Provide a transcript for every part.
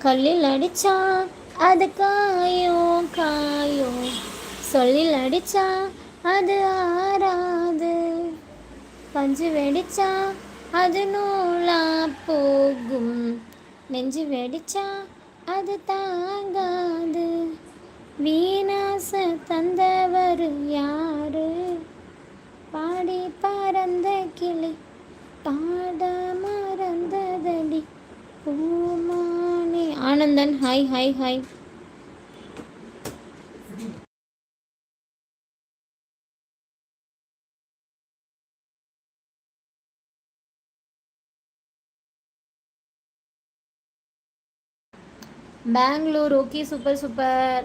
கல்லில் அடிச்சா அது காயும் காயும். சொல்லில் அடிச்சா அது ஆறாது. பஞ்சு வெடிச்சா அது நூலா போகும். நெஞ்சு வெடிச்சா அது தாங்காது. Anandan. Hi hi hi Bangalore okay super super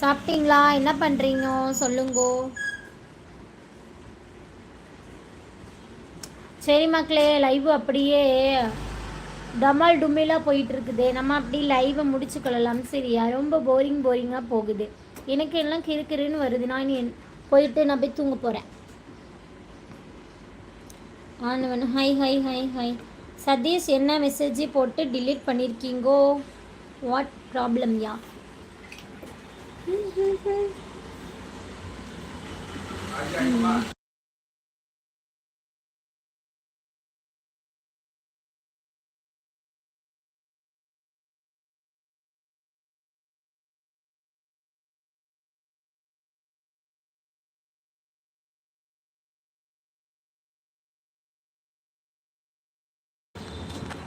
சாப்பிட்டீங்களா? என்ன பண்ணுறீங்க சொல்லுங்கோ. சரி மக்களே லைவ் அப்படியே. டமால் டும்மிலாக போயிட்டு இருக்குது நம்ம அப்படி லைவை முடிச்சுக்கொள்ளலாம் சரியா ரொம்ப போரிங் போரிங்காக போகுது. எனக்கு எல்லாம் கிறுக்கிறுன்னு வருது. நான் இனி போயிட்டு நான் போய் தூங்க போகிறேன் ஆனவன் hi hi hi hi Satish என்ன மெசேஜ் போட்டு டிலீட் பண்ணியிருக்கீங்கோ வாட் ப்ராப்ளம் யா?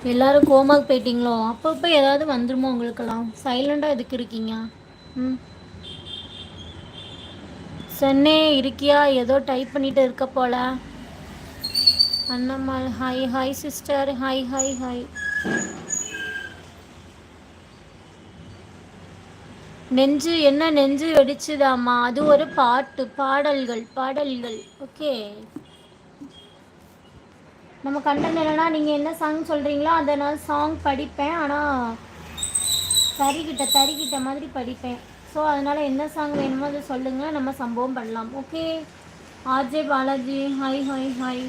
எல்லாரும் கோமாக்கு போயிட்டீங்களோ? அப்பப்போ ஏதாவது வந்துருமோ உங்களுக்கெல்லாம்? சைலண்டாக எதுக்கு இருக்கீங்க? ம். சென்னை இருக்கியா? ஏதோ டைப் பண்ணிட்டு இருக்க போல. Annammal hi hi sister hi hi hi நெஞ்சு என்ன நெஞ்சு வெடிச்சுதாம்மா? அது ஒரு பாட்டு. பாடல்கள் பாடல்கள். ஓகே நம்ம கண்டென்ட் என்னன்னா நீங்கள் என்ன சாங் சொல்கிறீங்களோ அதை நான் சாங் படிப்பேன். ஆனால் தறிக்கிட்ட தறிக்கிட்ட மாதிரி படிப்பேன். ஸோ அதனால் என்ன சாங் வேணுமோ அதை சொல்லுங்கள் நம்ம சம்பவம் பண்ணலாம். Okay RJ Balaji hi hi hi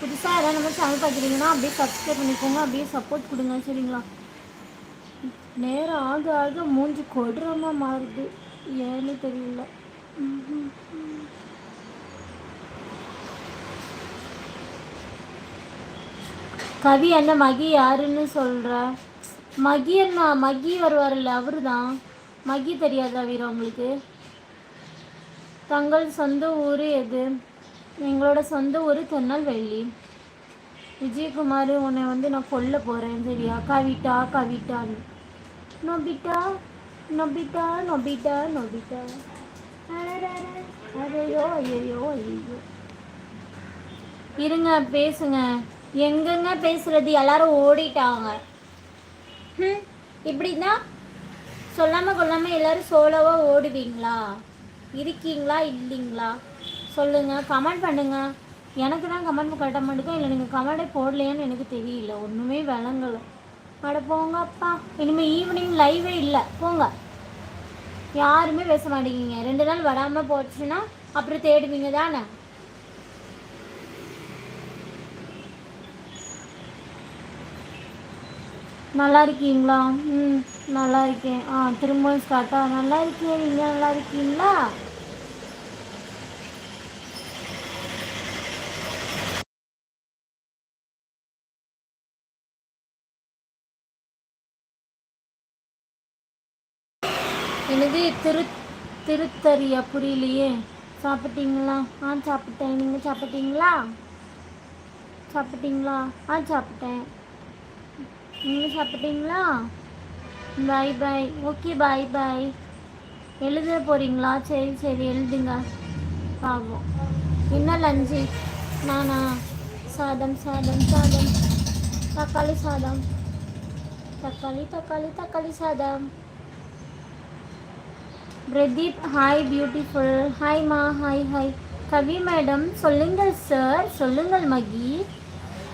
புதுசாக எதாவது நம்ம சேனல் பார்க்குறீங்கன்னா அப்படியே சப்ஸ்கிரைப் பண்ணிக்கோங்க. அப்படியே சப்போர்ட் கொடுங்க சரிங்களா? நேரம் ஆக ஆக மூஞ்சி கொடூரமாக மாறுது. ஏன்னு தெரியல. கவி என்ன மகி யாருன்னு சொல்கிற மகி அண்ணா மகி வருவார்ல அவரு தான் மகி தெரியாதா வீரா உங்களுக்கு? தங்கள் சொந்த ஊர் எது? எங்களோட சொந்த ஊர் திருநெல்வேலி விஜயகுமார் உன்னை வந்து நான் கொல்ல போகிறேன் சரியா? கவிட்டா கவிட்டான்னு. நொபிட்டா நொபிட்டா நொபிட்டா நொபிட்டா. அரையோ ஐயோ ஐயோ இருங்க பேசுங்க. எங்கெங்க பேசுறது? எல்லாரும் ஓடிட்டாங்க. ம் இப்படின்னா சொல்லாம கொள்ளாம எல்லாரும் சோலோவா ஓடுவீங்களா? இருக்கீங்களா? இல்லைங்களா? சொல்லுங்க கமெண்ட் பண்ணுங்க. எனக்கு தான் கமெண்ட் கட்ட மாட்டேங்க இல்லை நீங்கள் கமெண்டே போடலையான்னு எனக்கு தெரியல. ஒன்றுமே விளங்கலை. அட போங்க அப்பா இனிமேல் ஈவினிங் லைவே இல்லை. போங்க. யாருமே பேச மாட்டேங்கிங்க ரெண்டு நாள் வராமல் போச்சுன்னா அப்புறம் தேடுவீங்க தானே? நல்லா இருக்கீங்களா ம் நல்லா இருக்கேன் ஆ திரும்பவும் ஸ்டார்ட்டா நல்லா இருக்கேன் நீங்கள் நல்லா இருக்கீங்களா எனது திரு திருத்தறியா? புரியலையே. சாப்பிட்டீங்களா? ஆ சாப்பிட்டேன். நீங்கள் சாப்பிட்டீங்களா? சாப்பிட்டீங்களா? ஆ சாப்பிட்டேன். நீங்கள் சாப்பிட்டீங்களா? பாய் பாய் ஓகே பாய் பாய் எழுத போகிறீங்களா சரி சரி எழுதுங்க. பாவம். என்ன லஞ்சு? நானா? சாதம் சாதம் சாதம். தக்காளி சாதம். தக்காளி தக்காளி தக்காளி சாதம். பிரதீப் ஹாய் பியூட்டிஃபுல் ஹாய் மா ஹாய் ஹாய் கவி மேடம் சொல்லுங்கள் சார் சொல்லுங்கள் Mahi.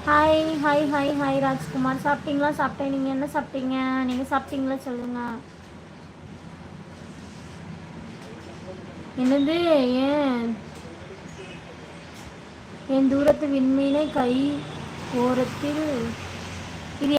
Hi hi hi hi Rajkumar சாப்பிட்டீங்களா? சாப்பிட்டேன். நீங்கள் என்ன சாப்பிட்டீங்க? நீங்கள் சாப்பிட்டீங்களா? சொல்லுங்கள் என்னது? ஏன்? என் தூரத்து விண்மீனை கை ஓரத்தில்